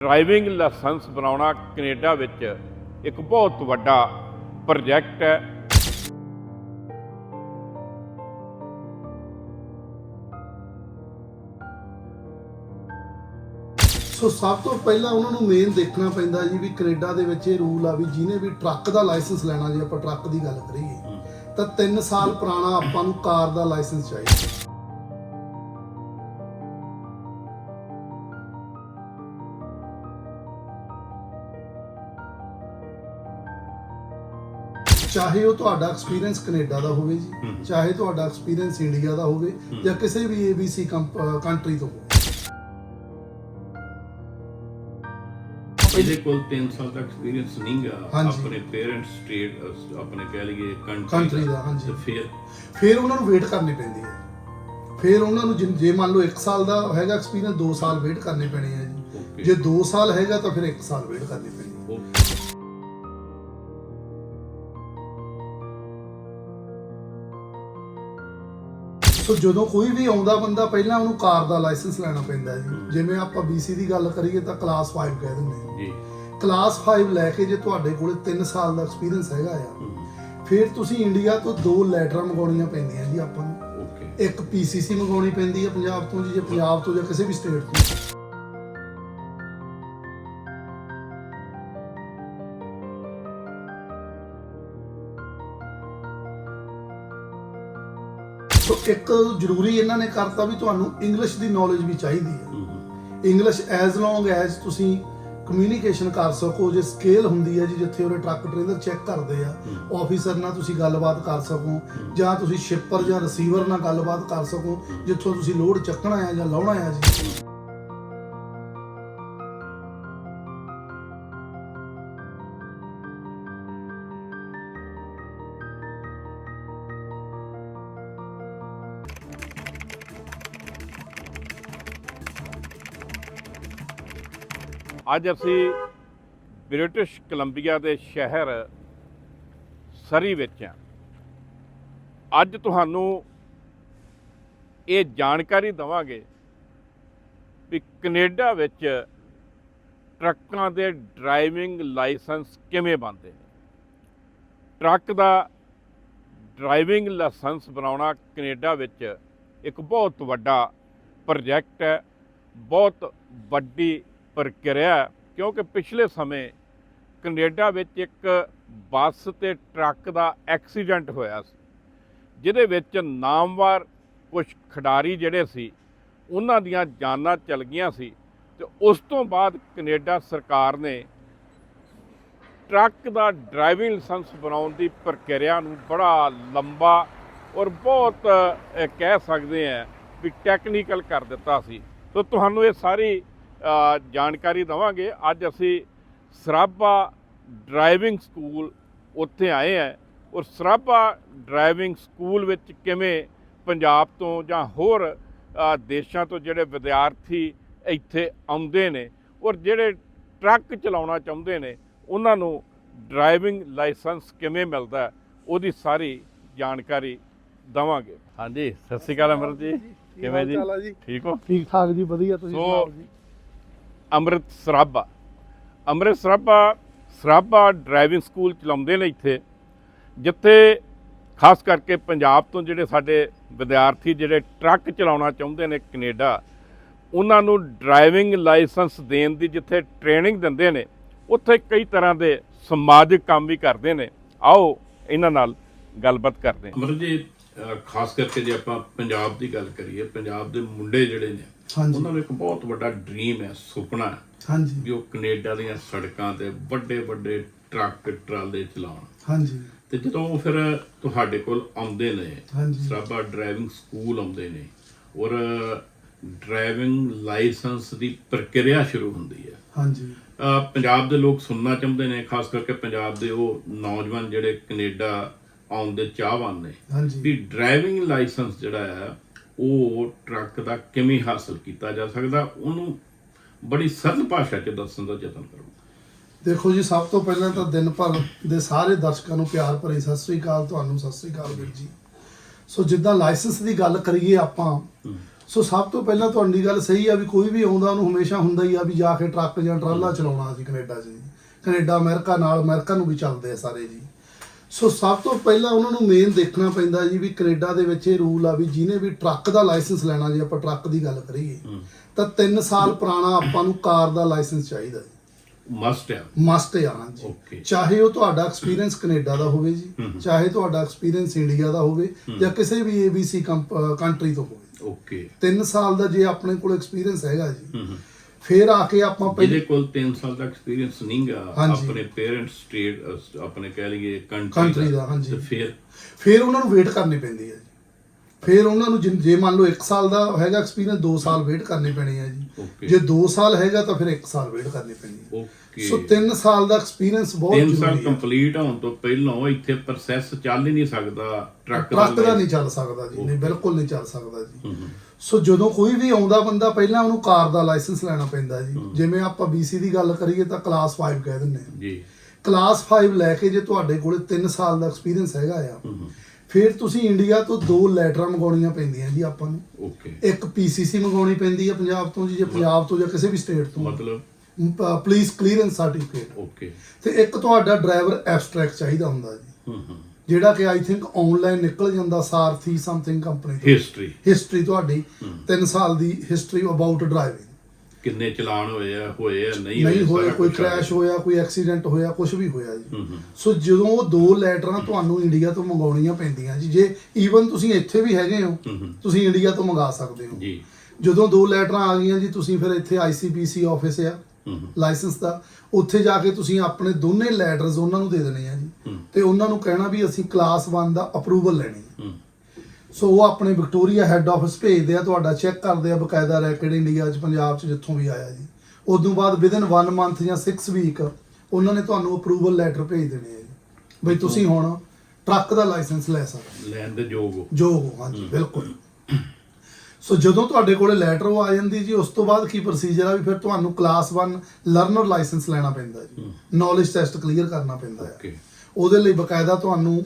Driving licence ਬਣਾਉਣਾ Canada ਵਿੱਚ ਇੱਕ ਬਹੁਤ ਵੱਡਾ ਪ੍ਰੋਜੈਕਟ ਹੈ। ਸੋ ਸਭ ਤੋਂ ਪਹਿਲਾਂ ਉਹਨਾਂ ਨੂੰ ਮੇਨ ਦੇਖਣਾ ਪੈਂਦਾ ਜੀ ਵੀ ਕੈਨੇਡਾ ਦੇ ਵਿੱਚ ਇਹ ਰੂਲ ਆ ਵੀ ਜਿਹਨੇ ਵੀ ਟਰੱਕ ਦਾ ਲਾਇਸੈਂਸ ਲੈਣਾ ਜੇ, ਆਪਾਂ ਟਰੱਕ ਦੀ ਗੱਲ ਕਰੀਏ, ਤਾਂ 3 ਸਾਲ ਪੁਰਾਣਾ ਆਪਾਂ ਨੂੰ ਕਾਰ ਦਾ ਲਾਇਸੈਂਸ ਚਾਹੀਦਾ। ਚਾਹੇ ਉਹ ਤੁਹਾਡਾ ਐਕਸਪੀਰੀਅੰਸ ਕੈਨੇਡਾ ਦਾ ਹੋਵੇ ਜੀ ਚਾਹੇ ਤੁਹਾਡਾ ਐਕਸਪੀਰੀਅੰਸ ਇੰਡੀਆ ਦਾ ਹੋਵੇ ਜਾਂ ਕਿਸੇ ਵੀ ABC ਕੰਟਰੀ ਤੋਂ ਹੋਵੇ। ਇਹਦੇ ਕੋਲ 3 ਸਾਲ ਦਾ ਐਕਸਪੀਰੀਅੰਸ ਨਹੀਂਗਾ। ਆਪਣੇ ਪੇਰੈਂਟਸ ਸਟੇਟ ਆਪਣੇ ਕਹਿ ਲਈਏ Country ਦਾ, ਹਾਂਜੀ। ਫਿਰ? ਫਿਰ ਉਹਨਾਂ ਨੂੰ ਵੇਟ ਕਰਨੀ ਪੈਂਦੀ ਹੈ। ਫਿਰ ਉਹਨਾਂ ਨੂੰ ਜੇ ਮੰਨ ਲਓ 1 ਸਾਲ ਦਾ ਹੈਗਾ ਐਕਸਪੀਰੀਅੰਸ 2 ਸਾਲ ਵੇਟ ਕਰਨੇ ਪੈਣੇ ਆ ਜੀ। ਜੇ 2 ਸਾਲ ਹੈਗਾ ਤਾਂ ਫਿਰ 1 ਸਾਲ ਵੇਟ ਕਰਨੀ ਪੈਣੀ ਹੈ। ਸੋ ਜਦੋਂ ਕੋਈ ਵੀ ਆਉਂਦਾ ਬੰਦਾ ਪਹਿਲਾਂ ਉਹਨੂੰ ਕਾਰ ਦਾ ਲਾਇਸੈਂਸ ਲੈਣਾ ਪੈਂਦਾ ਜੀ। ਜਿਵੇਂ ਆਪਾਂ BC ਦੀ ਗੱਲ ਕਰੀਏ ਤਾਂ ਕਲਾਸ 5 ਕਹਿ ਦਿੰਦੇ ਹਾਂ। ਜੀ। ਕਲਾਸ 5 ਲੈ ਕੇ ਜੇ ਤੁਹਾਡੇ ਕੋਲੇ 3 ਸਾਲ ਦਾ ਐਕਸਪੀਰੀਅੰਸ ਹੈਗਾ ਆ ਫਿਰ ਤੁਸੀਂ ਇੰਡੀਆ ਤੋਂ ਦੋ ਲੈਟਰਾਂ ਮੰਗਾਉਣੀਆਂ ਪੈਂਦੀਆਂ ਜੀ ਆਪਾਂ ਨੂੰ। ਇੱਕ PCC ਮੰਗਾਉਣੀ ਪੈਂਦੀ ਹੈ ਪੰਜਾਬ ਤੋਂ ਜੀ ਜੇ ਪੰਜਾਬ ਤੋਂ ਜਾਂ ਕਿਸੇ ਵੀ ਸਟੇਟ ਤੋਂ। ਇੱਕ ਜ਼ਰੂਰੀ ਇਹਨਾਂ ਨੇ ਕਰਤਾ ਵੀ ਤੁਹਾਨੂੰ ਇੰਗਲਿਸ਼ ਦੀ ਨੌਲੇਜ ਵੀ ਚਾਹੀਦੀ ਹੈ। ਇੰਗਲਿਸ਼ ਐਜ਼ ਲੌਂਗ ਐਜ਼ ਤੁਸੀਂ ਕਮਿਊਨੀਕੇਸ਼ਨ ਕਰ ਸਕੋ ਜੇ ਸਕੇਲ ਹੁੰਦੀ ਹੈ ਜੀ ਜਿੱਥੇ ਉਹਦੇ ਟਰੱਕ ਟ੍ਰੇਲਰ ਚੈੱਕ ਕਰਦੇ ਆ ਆਫੀਸਰ ਨਾਲ ਤੁਸੀਂ ਗੱਲਬਾਤ ਕਰ ਸਕੋ ਜਾਂ ਤੁਸੀਂ ਸ਼ਿਪਰ ਜਾਂ ਰਿਸੀਵਰ ਨਾਲ ਗੱਲਬਾਤ ਕਰ ਸਕੋ ਜਿੱਥੋਂ ਤੁਸੀਂ ਲੋਡ ਚੱਕਣਾ ਹੈ ਜਾਂ ਲਾਉਣਾ ਹੈ ਜੀ। ਅੱਜ ਅਸੀਂ ਬ੍ਰਿਟਿਸ਼ ਕੋਲੰਬੀਆ ਦੇ ਸ਼ਹਿਰ ਸਰੀ ਵਿੱਚ ਹਾਂ। ਅੱਜ ਤੁਹਾਨੂੰ ਇਹ ਜਾਣਕਾਰੀ ਦਵਾਂਗੇ ਵੀ ਕੈਨੇਡਾ ਵਿੱਚ ਟਰੱਕਾਂ ਦੇ ਡਰਾਈਵਿੰਗ ਲਾਇਸੈਂਸ ਕਿਵੇਂ ਬਣਦੇ ਨੇ। ਟਰੱਕ ਦਾ ਡਰਾਈਵਿੰਗ ਲਾਇਸੈਂਸ ਬਣਾਉਣਾ ਕੈਨੇਡਾ ਵਿੱਚ ਇੱਕ ਬਹੁਤ ਵੱਡਾ ਪ੍ਰੋਜੈਕਟ ਹੈ, ਬਹੁਤ ਵੱਡੀ ਪ੍ਰਕਿਰਿਆ ਕਿਉਂਕਿ ਪਿਛਲੇ ਸਮੇਂ ਕੈਨੇਡਾ ਵਿੱਚ ਇੱਕ ਬੱਸ ਤੇ ਟਰੱਕ ਦਾ ਐਕਸੀਡੈਂਟ ਹੋਇਆ ਸੀ, ਜਿਹਦੇ ਵਿੱਚ ਨਾਮਵਾਰ ਕੁਝ ਖਿਡਾਰੀ ਜਿਹੜੇ ਸੀ, ਉਹਨਾਂ ਦੀਆਂ ਜਾਨਾਂ ਚਲ ਗਈਆਂ ਸੀ ਤੇ ਉਸ ਤੋਂ ਬਾਅਦ ਕੈਨੇਡਾ ਸਰਕਾਰ ਨੇ ਟਰੱਕ ਦਾ ਡਰਾਈਵਿੰਗ ਲਾਇਸੈਂਸ ਬਣਾਉਣ ਦੀ ਪ੍ਰਕਿਰਿਆ ਨੂੰ ਬੜਾ ਲੰਬਾ ਔਰ ਬਹੁਤ ਕਹਿ ਸਕਦੇ ਆ ਵੀ ਟੈਕਨੀਕਲ ਕਰ ਦਿੱਤਾ ਸੀ। ਸੋ ਤੁਹਾਨੂੰ ਇਹ ਸਾਰੀ ਜਾਣਕਾਰੀ ਦਵਾਂਗੇ। ਅੱਜ ਅਸੀਂ ਸਰਾਭਾ ਡਰਾਈਵਿੰਗ ਸਕੂਲ ਉੱਥੇ ਆਏ ਆ ਔਰ ਸਰਾਭਾ ਡਰਾਈਵਿੰਗ ਸਕੂਲ ਵਿੱਚ ਕਿਵੇਂ ਪੰਜਾਬ ਤੋਂ ਜਾਂ ਹੋਰ ਦੇਸ਼ਾਂ ਤੋਂ ਜਿਹੜੇ ਵਿਦਿਆਰਥੀ ਇੱਥੇ ਆਉਂਦੇ ਨੇ ਔਰ ਜਿਹੜੇ ਟਰੱਕ ਚਲਾਉਣਾ ਚਾਹੁੰਦੇ ਨੇ ਉਹਨਾਂ ਨੂੰ ਡਰਾਈਵਿੰਗ ਲਾਇਸੈਂਸ ਕਿਵੇਂ ਮਿਲਦਾ ਉਹਦੀ ਸਾਰੀ ਜਾਣਕਾਰੀ ਦਵਾਂਗੇ। ਹਾਂਜੀ ਸਤਿ ਸ਼੍ਰੀ ਅਕਾਲ ਅਮਰਤ ਜੀ। ਕਿਵੇਂ ਜੀ? ਠੀਕ ਹੋ? ਠੀਕ ਠਾਕ ਜੀ ਵਧੀਆ ਤੁਸੀਂ ਸੁਣਾਓ ਜੀ? ਅੰਮ੍ਰਿਤ ਸਰਾਭਾ। ਅੰਮ੍ਰਿਤ ਸਰਾਭਾ ਸਰਾਭਾ ਡਰਾਈਵਿੰਗ ਸਕੂਲ ਚਲਾਉਂਦੇ ਨੇ ਇੱਥੇ, ਜਿੱਥੇ ਖਾਸ ਕਰਕੇ ਪੰਜਾਬ ਤੋਂ ਜਿਹੜੇ ਸਾਡੇ ਵਿਦਿਆਰਥੀ, ਜਿਹੜੇ ਟਰੱਕ ਚਲਾਉਣਾ ਚਾਹੁੰਦੇ ਨੇ ਕੈਨੇਡਾ, ਉਹਨਾਂ ਨੂੰ ਡਰਾਈਵਿੰਗ ਲਾਇਸੈਂਸ ਦੇਣ ਦੀ ਜਿੱਥੇ ਟ੍ਰੇਨਿੰਗ ਦਿੰਦੇ ਨੇ, ਉੱਥੇ ਕਈ ਤਰ੍ਹਾਂ ਦੇ ਸਮਾਜਿਕ ਕੰਮ ਵੀ ਕਰਦੇ ਨੇ। ਆਓ ਇਹਨਾਂ ਨਾਲ ਗੱਲਬਾਤ ਕਰਦੇ ਹਾਂ। ਅਮਰ ਜੀ ਖਾਸ ਕਰਕੇ ਜੇ ਆਪਾਂ ਪੰਜਾਬ ਦੀ ਗੱਲ ਕਰੀਏ, ਪੰਜਾਬ ਦੇ ਮੁੰਡੇ ਜਿਹੜੇ ਨੇ ਹਾਂਜੀ। ਉਹਨਾਂ ਨੂੰ ਇੱਕ ਬਹੁਤ ਵੱਡਾ ਡ੍ਰੀਮ ਹੈ ਸੁਪਨਾ ਹੈ ਹਾਂਜੀ। ਵੀ ਉਹ ਕੈਨੇਡਾ ਦੀਆਂ ਸੜਕਾਂ ਤੇ ਵੱਡੇ ਵੱਡੇ ਟਰੱਕ ਟਰਾਲੇ ਚਲਾਉਣ। ਹਾਂਜੀ। ਤੇ ਜਦੋਂ ਉਹ ਫਿਰ ਤੁਹਾਡੇ ਕੋਲ ਆਉਂਦੇ ਨੇ ਹਾਂਜੀ। ਸਰਾਬਾ ਡਰਾਈਵਿੰਗ ਸਕੂਲ ਆਉਂਦੇ ਨੇ ਔਰ ਡਰਾਈਵਿੰਗ ਲਾਇਸੈਂਸ ਦੀ ਪ੍ਰਕਿਰਿਆ ਸ਼ੁਰੂ ਹੁੰਦੀ ਹੈ। ਹਾਂਜੀ। ਅਹ ਪੰਜਾਬ ਦੇ ਲੋਕ ਸੁਣਨਾ ਚਾਹੁੰਦੇ ਨੇ ਖਾਸ ਕਰਕੇ ਪੰਜਾਬ ਦੇ ਉਹ ਨੌਜਵਾਨ ਜਿਹੜੇ ਕੈਨੇਡਾ ਆਉਣ ਦੇ ਚਾਹਵਾਨ ਨੇ ਹਾਂਜੀ। ਵੀ ਡਰਾਈਵਿੰਗ ਲਾਇਸੈਂਸ ਜਿਹੜਾ ਹੈ ਉਹ ਟਰੱਕ ਦਾ ਕਿਵੇਂ ਹਾਸਲ ਕੀਤਾ ਜਾ ਸਕਦਾ ਉਹਨੂੰ ਬੜੀ ਸਰਲ ਭਾਸ਼ਾ 'ਚ ਦੱਸਣ ਦਾ ਯਤਨ ਕਰੋ। ਦੇਖੋ ਜੀ ਸਭ ਤੋਂ ਪਹਿਲਾਂ ਤਾਂ ਦਿਨ ਭਰ ਦੇ ਸਾਰੇ ਦਰਸ਼ਕਾਂ ਨੂੰ ਪਿਆਰ ਭਰੀ ਸਤਿ ਸ੍ਰੀ ਅਕਾਲ ਤੁਹਾਨੂੰ ਸਤਿ ਸ੍ਰੀ ਅਕਾਲ ਵੀਰ ਜੀ। ਸੋ ਜਿੱਦਾਂ ਲਾਇਸੈਂਸ ਦੀ ਗੱਲ ਕਰੀਏ ਆਪਾਂ ਸੋ ਸਭ ਤੋਂ ਪਹਿਲਾਂ ਤੁਹਾਡੀ ਗੱਲ ਸਹੀ ਆ ਵੀ ਕੋਈ ਵੀ ਆਉਂਦਾ ਉਹਨੂੰ ਹਮੇਸ਼ਾ ਹੁੰਦਾ ਹੀ ਆ ਵੀ ਜਾ ਕੇ ਟਰੱਕ ਜਾਂ ਟਰਾਲਾ ਚਲਾਉਣਾ ਸੀ ਕੈਨੇਡਾ 'ਚ ਜੀ। ਕੈਨੇਡਾ ਅਮਰੀਕਾ ਨਾਲ ਅਮਰੀਕਾ ਨੂੰ ਵੀ ਚੱਲਦੇ ਆ ਸਾਰੇ ਜੀ। ਸੋ ਸਭ ਤੋਂ ਪਹਿਲਾਂ ਉਹਨਾਂ ਨੂੰ ਮੇਨ ਦੇਖਣਾ ਪੈਂਦਾ ਜੀ ਵੀ ਕੈਨੇਡਾ ਦੇ ਵਿੱਚ ਇਹ ਰੂਲ ਆ ਵੀ ਜਿਹਨੇ ਵੀ ਟਰੱਕ ਦਾ ਲਾਇਸੈਂਸ ਲੈਣਾ ਜੇ ਆਪਾਂ ਟਰੱਕ ਦੀ ਗੱਲ ਕਰੀਏ ਤਾਂ 3 ਸਾਲ ਪੁਰਾਣਾ ਆਪਾਂ ਨੂੰ ਕਾਰ ਦਾ ਲਾਇਸੈਂਸ ਚਾਹੀਦਾ ਜੀ। ਮਸਟ ਹੈ ਮਸਟ ਆ Okay. ਚਾਹੇ ਉਹ ਤੁਹਾਡਾ ਐਕਸਪੀਰੀਅੰਸ ਕੈਨੇਡਾ ਦਾ ਹੋਵੇ ਜੀ। ਚਾਹੇ ਤੁਹਾਡਾ ਐਕਸਪੀਰੀਅੰਸ ਇੰਡੀਆ ਦਾ ਹੋਵੇ ਜਾਂ ਕਿਸੇ ਵੀ ABC ਕੰਟਰੀ ਤੋਂ ਹੋਵੇ। ਓਕੇ 3 ਸਾਲ ਦਾ ਜੇ ਆਪਣੇ ਕੋਲ ਐਕਸਪੀਰੀਅੰਸ ਹੈਗਾ ਜੀ ਫਿਰ ਆ ਕੇ ਆਪਾਂ ਜਿਹਦੇ ਪਹਿਲੇ ਕੋਲ 3 ਸਾਲ ਦਾ ਐਕਸਪੀਰੀਅੰਸ ਨਹੀਂਗਾ ਹਾਂਜੀ। ਆਪਣੇ ਪੇਰੈਂਟਸ ਸਟੇਟ ਆਪਣੇ ਕਹਿ ਲਈਏ Country ਕੰਟਰੀ ਦਾ, ਹਾਂਜੀ। ਤੇ ਫਿਰ? ਫਿਰ ਉਹਨਾਂ ਨੂੰ ਵੇਟ ਕਰਨੀ ਪੈਂਦੀ ਹੈ ਜੀ। ਫਿਰ ਉਹਨਾਂ ਨੂੰ ਜਿਨ- ਜੇ ਮੰਨ ਲਓ 1 ਸਾਲ ਦਾ ਹੈਗਾ ਐਕਸਪੀਰੀਅੰਸ 2 ਸਾਲ ਵੇਟ ਕਰਨੀ ਪੈਣੀ ਹੈ ਜੀ। Okay. ਜੇ 2 ਸਾਲ ਹੈਗਾ ਤਾਂ ਫਿਰ 1 ਸਾਲ ਵੇਟ ਕਰਨੀ ਪੈਣੀ ਹੈ। ਓਕੇ ਸੋ 3 ਸਾਲ ਦਾ ਐਕਸਪੀਰੀਅੰਸ ਬਹੁਤ 3 ਸਾਲ ਜ਼ਰੂਰੀ ਹੈ। ਕੰਪਲੀਟ ਹੋਣ ਤੋਂ ਪਹਿਲਾਂ ਇੱਥੇ ਪ੍ਰੋਸੈਸ ਚੱਲ ਹੀ ਨਹੀਂ ਸਕਦਾ ਟਰੱਕ ਟਰੱਕ ਦਾ ਨਹੀਂ ਚੱਲ ਸਕਦਾ ਜੀ ਨਹੀਂ ਬਿਲਕੁਲ ਨਹੀਂ ਚੱਲ ਸਕਦਾ ਜੀ। ਸੋ ਜਦੋਂ ਕੋਈ ਵੀ ਆਉਂਦਾ ਬੰਦਾ ਪਹਿਲਾਂ ਉਹਨੂੰ ਕਾਰ ਦਾ ਲਾਇਸੈਂਸ ਲੈਣਾ ਪੈਂਦਾ ਜੀ। ਜਿਵੇਂ ਆਪਾਂ BC ਦੀ ਗੱਲ ਕਰੀਏ ਤਾਂ ਕਲਾਸ 5 ਕਹਿ ਦਿੰਦੇ ਆ ਜੀ। ਕਲਾਸ 5 ਲੈ ਕੇ ਜੇ ਤੁਹਾਡੇ ਕੋਲੇ 3 ਸਾਲ ਦਾ ਐਕਸਪੀਰੀਅੰਸ ਹੈਗਾ ਆ ਫਿਰ ਤੁਸੀਂ ਇੰਡੀਆ ਤੋਂ ਦੋ ਲੈਟਰਾਂ ਮੰਗਾਉਣੀਆਂ ਪੈਂਦੀਆਂ ਜੀ ਆਪਾਂ ਨੂੰ। ਓਕੇ ਇੱਕ PCC ਮੰਗਾਉਣੀ ਪੈਂਦੀ ਹੈ ਪੰਜਾਬ ਤੋਂ ਜੀ ਜੇ ਪੰਜਾਬ ਤੋਂ ਜਾਂ ਕਿਸੇ ਵੀ ਸਟੇਟ ਤੋਂ। ਮਤਲਬ? ਪੁਲਿਸ ਕਲੀਅਰੈਂਸ ਸਰਟੀਫਿਕੇਟ ਓਕੇ ਤੇ ਇੱਕ ਤੁਹਾਡਾ ਡਰਾਈਵਰ ਐਬਸਟ੍ਰੈਕਟ ਚਾਹੀਦਾ ਹੁੰਦਾ ਜੀ। ਹੂੰ ਹੂੰ। ਜਿਹੜਾ ਕਿ ਆਈ ਥਿੰਕ ਆਨਲਾਈਨ ਨਿਕਲ ਜਾਂਦਾ ਸਾਰਥੀ ਸਮਥਿੰਗ ਕੰਪਨੀ ਤੋਂ। ਹਿਸਟਰੀ ਹਿਸਟਰੀ ਤੁਹਾਡੀ ਹਮ। 3 ਸਾਲ ਦੀ ਹਿਸਟਰੀ ਅਬਾਊਟ ਡਰਾਈਵਿੰਗ ਕਿੰਨੇ ਚਲਾਨ ਹੋਏ ਆ ਹੋਏ ਆ ਨਹੀਂ ਨਹੀਂ ਹੋਇਆ ਸਾਰਾ ਕੋਈ ਕ੍ਰੈਸ਼ ਹੋਇਆ ਕੋਈ ਐਕਸੀਡੈਂਟ ਹੋਇਆ ਕੁਝ ਵੀ ਹੋਇਆ ਜੀ। ਸੋ ਜਦੋਂ ਉਹ ਦੋ ਲੈਟਰਾਂ ਤੁਹਾਨੂੰ ਇੰਡੀਆ ਤੋਂ ਮੰਗਾਉਣੀਆਂ ਪੈਂਦੀਆਂ ਜੀ ਜੇ ਈਵਨ ਤੁਸੀਂ ਇੱਥੇ ਵੀ ਹੈਗੇ ਹੋ ਤੁਸੀਂ ਇੰਡੀਆ ਤੋਂ ਮੰਗਾ ਸਕਦੇ ਹੋ। ਜੀ। ਜਦੋਂ ਦੋ ਲੈਟਰਾਂ ਆ ਗਈਆਂ ਜੀ ਤੁਸੀਂ ਫਿਰ ਇੱਥੇ ਆਈਸੀਪੀਸੀ ਆਫਿਸ ਆ। ਲਾਇਸੈਂਸ ਦਾ ਉੱਥੇ ਜਾ ਕੇ ਤੁਸੀਂ ਆਪਣੇ ਦੋਨੇ ਲੈਟਰਸ ਉਹਨਾਂ ਨੂੰ ਦੇ ਦੇਣੇ ਆ ਜੀ। ਤੇ ਉਹਨਾਂ ਨੂੰ ਕਹਿਣਾ ਵੀ ਅਸੀਂ ਕਲਾਸ 1 ਦਾ ਅਪਰੂਵਲ ਲੈਣੀ ਹੈ। ਸੋ ਉਹ ਆਪਣੇ ਵਿਕਟੋਰੀਆ ਹੈੱਡ ਆਫਿਸ ਭੇਜਦੇ ਆ ਤੁਹਾਡਾ ਚੈੱਕ ਕਰਦੇ ਆ ਬਕਾਇਦਾ ਰੈਕਡ ਇੰਡੀਆ 'ਚ ਪੰਜਾਬ 'ਚ ਜਿੱਥੋਂ ਵੀ ਆਇਆ ਜੀ। ਉਦੋਂ ਬਾਅਦ ਵਿਦਨ 1 ਮੰਥ ਜਾਂ 6 ਵੀਕ ਉਹਨਾਂ ਨੇ ਤੁਹਾਨੂੰ ਅਪਰੂਵਲ ਲੈਟਰ ਭੇਜ ਦੇਣੇ ਆ ਜੀ। ਬਈ ਤੁਸੀਂ ਹੁਣ ਟਰੱਕ ਦਾ ਲਾਇਸੈਂਸ ਲੈ ਸਕਦੇ ਲੈਣ ਦੇ ਯੋਗ ਹੋ। ਹੋ ਹਾਂਜੀ ਬਿਲਕੁਲ। ਸੋ ਜਦੋਂ ਤੁਹਾਡੇ ਕੋਲੇ ਲੈਟਰ ਉਹ ਆ ਜਾਂਦੀ ਜੀ ਉਸ ਤੋਂ ਬਾਅਦ ਕੀ ਪ੍ਰੋਸੀਜਰ ਆ ਵੀ ਫਿਰ ਤੁਹਾਨੂੰ ਕਲਾਸ 1 ਲਰਨਰ ਲਾਇਸੈਂਸ ਲੈਣਾ ਪੈਂਦਾ ਜੀ। ਨੌਲੇਜ ਟੈਸਟ ਕਲੀਅਰ ਕਰਨਾ ਪੈਂਦਾ ਹੈ ਉਹਦੇ ਲਈ ਬਕਾਇਦਾ ਤੁਹਾਨੂੰ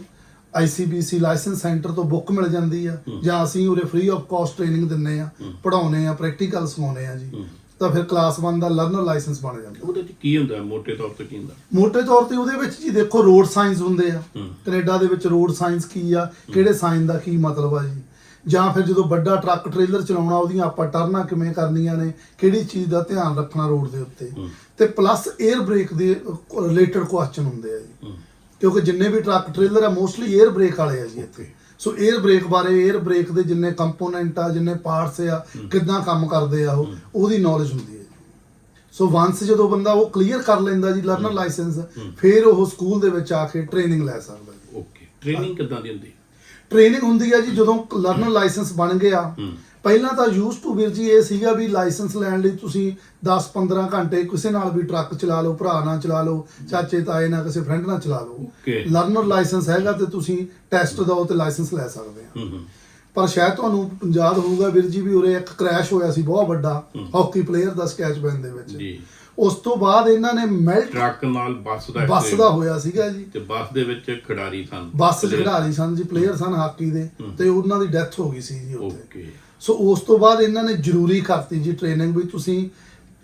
ICBC ਲਾਇਸੈਂਸ ਸੈਂਟਰ ਤੋਂ ਬੁੱਕ ਮਿਲ ਜਾਂਦੀ ਆ। ਜਾਂ ਅਸੀਂ ਉਰੇ ਫ੍ਰੀ ਆਫ ਕਾਸਟ ਟ੍ਰੇਨਿੰਗ ਦਿੰਨੇ ਆ ਪੜਾਉਨੇ ਆ ਪ੍ਰੈਕਟੀਕਲ ਸਿਖਾਉਨੇ ਆ ਜੀ। ਤਾਂ ਫਿਰ ਕਲਾਸ 1 ਦਾ ਲਰਨਰ ਲਾਇਸੈਂਸ ਬਣ ਜਾਂਦਾ। ਉਹਦੇ ਵਿੱਚ ਕੀ ਹੁੰਦਾ? ਮੋਟੇ ਤੌਰ ਤੇ ਕੀ ਹੁੰਦਾ? ਮੋਟੇ ਤੌਰ ਤੇ ਉਹਦੇ ਵਿੱਚ ਜੀ ਦੇਖੋ ਰੋਡ ਸਾਈਨਸ ਹੁੰਦੇ ਆ। ਕੈਨੇਡਾ ਦੇ ਵਿੱਚ ਰੋਡ ਸਾਈਨਸ ਕੀ ਆ? ਕਿਹੜੇ ਸਾਈਨ ਦਾ ਕੀ ਮਤਲਬ ਆ ਜੀ? ਜਾਂ ਫਿਰ ਜਦੋਂ ਵੱਡਾ ਟਰੱਕ ਟ੍ਰੇਲਰ ਚਲਾਉਣਾ ਉਹਦੀਆਂ ਆਪਾਂ ਟਰਨਾਂ ਕਿਵੇਂ ਕਰਨੀਆਂ ਨੇ ਕਿਹੜੀ ਚੀਜ਼ ਦਾ ਧਿਆਨ ਰੱਖਣਾ ਰੋਡ ਦੇ ਉੱਤੇ। ਤੇ ਪਲੱਸ 에ਅਰ ਬ੍ਰੇਕ ਦੇ ਰਿਲੇਟਡ ਕੁਐਸਚਨ ਹੁੰਦੇ ਆ ਜੀ। ਕਿਉਂਕਿ ਜਿੰਨੇ ਵੀ ਟਰੱਕ ਟ੍ਰੇਲਰ ਆ ਮੋਸਟਲੀ 에ਅਰ ਬ੍ਰੇਕ ਵਾਲੇ ਆ ਜੀ ਇੱਥੇ। ਸੋ 에ਅਰ ਬ੍ਰੇਕ ਬਾਰੇ 에ਅਰ ਬ੍ਰੇਕ ਦੇ ਜਿੰਨੇ ਕੰਪੋਨੈਂਟ ਆ ਜਿੰਨੇ ਪਾਰਟਸ ਆ ਕਿੱਦਾਂ ਕੰਮ ਕਰਦੇ ਆ ਉਹ ਉਹਦੀ ਨੌਲੇਜ ਹੁੰਦੀ ਹੈ ਸੋ ਵਾਂਸ ਜਦੋਂ ਬੰਦਾ ਉਹ ਕਲੀਅਰ ਕਰ ਲੈਂਦਾ ਜੀ ਲਰਨਰ ਲਾਇਸੈਂਸ ਫਿਰ ਉਹ ਸਕੂਲ ਦੇ ਵਿੱਚ ਆ ਕੇ ਟ੍ਰੇਨਿੰਗ ਲੈ ਸਕਦਾ ਜੀ। ਓਕੇ ਟ੍ਰੇਨਿੰਗ ਕਿੱਦਾਂ ਦੀ ਹੁੰਦੀ? ਟ੍ਰੇਨਿੰਗ ਹੁੰਦੀ ਆ ਜੀ ਜਦੋਂ ਲਰਨਰ ਲਾਇਸੈਂਸ ਬਣ ਗਿਆ ਹੂੰ। ਪਹਿਲਾਂ ਤਾਂ ਯੂਜ਼ ਟੂ ਵੀਰ ਜੀ ਇਹ ਸੀਗਾ ਵੀ ਲਾਇਸੈਂਸ ਲੈਣ ਲਈ ਤੁਸੀਂ 10-15 ਘੰਟੇ ਕਿਸੇ ਨਾਲ ਵੀ ਟਰੱਕ ਚਲਾ ਲਓ ਭਰਾ ਨਾਲ ਚਲਾ ਲਓ ਚਾਚੇ ਤਾਏ ਨਾਲ ਕਿਸੇ ਫਰੈਂਡ ਨਾਲ ਚਲਾ ਲਓ. ਲਰਨਰ ਲਾਇਸੈਂਸ ਹੈਗਾ ਤੇ ਤੁਸੀਂ ਟੈਸਟ ਦਿਓ ਤੇ ਲਾਇਸੈਂਸ ਲੈ ਸਕਦੇ ਆ। ਹੂੰ ਹੂੰ। ਪਰ ਸ਼ਾਇਦ ਤੁਹਾਨੂੰ ਯਾਦ ਹੋਊਗਾ ਵੀਰ ਜੀ ਵੀ ਉਰੇ ਇੱਕ ਕ੍ਰੈਸ਼ ਹੋਇਆ ਸੀ ਬਹੁਤ ਵੱਡਾ ਹਾਕੀ ਪਲੇਅਰ ਦਾ ਸਕੈਚ ਬੈਨ ਦੇ ਵਿੱਚ। ਜੀ। ਉਸ ਤੋਂ ਬਾਅਦ ਇਹਨਾਂ ਨੇ ਮੈਲਟ ਟਰੱਕ ਨਾਲ ਬੱਸ ਦਾ ਬੱਸ। ਦਾ ਹੋਇਆ ਸੀਗਾ ਜੀ। ਤੇ ਬੱਸ ਦੇ ਵਿੱਚ ਖਿਡਾਰੀ ਸਨ। ਬੱਸ 'ਚ ਖਿਡਾਰੀ ਸਨ ਜੀ ਪਲੇਅਰ ਸਨ ਹਾਕੀ ਦੇ ਤੇ ਉਹਨਾਂ ਦੀ ਡੈਥ ਹੋ ਗਈ ਸੀ ਜੀ ਉੱਥੇ। ਓਕੇ। ਸੋ ਉਸ ਤੋਂ ਬਾਅਦ ਇਹਨਾਂ ਨੇ ਜ਼ਰੂਰੀ ਕਰਤੀ ਜੀ ਟ੍ਰੇਨਿੰਗ ਵੀ ਤੁਸੀਂ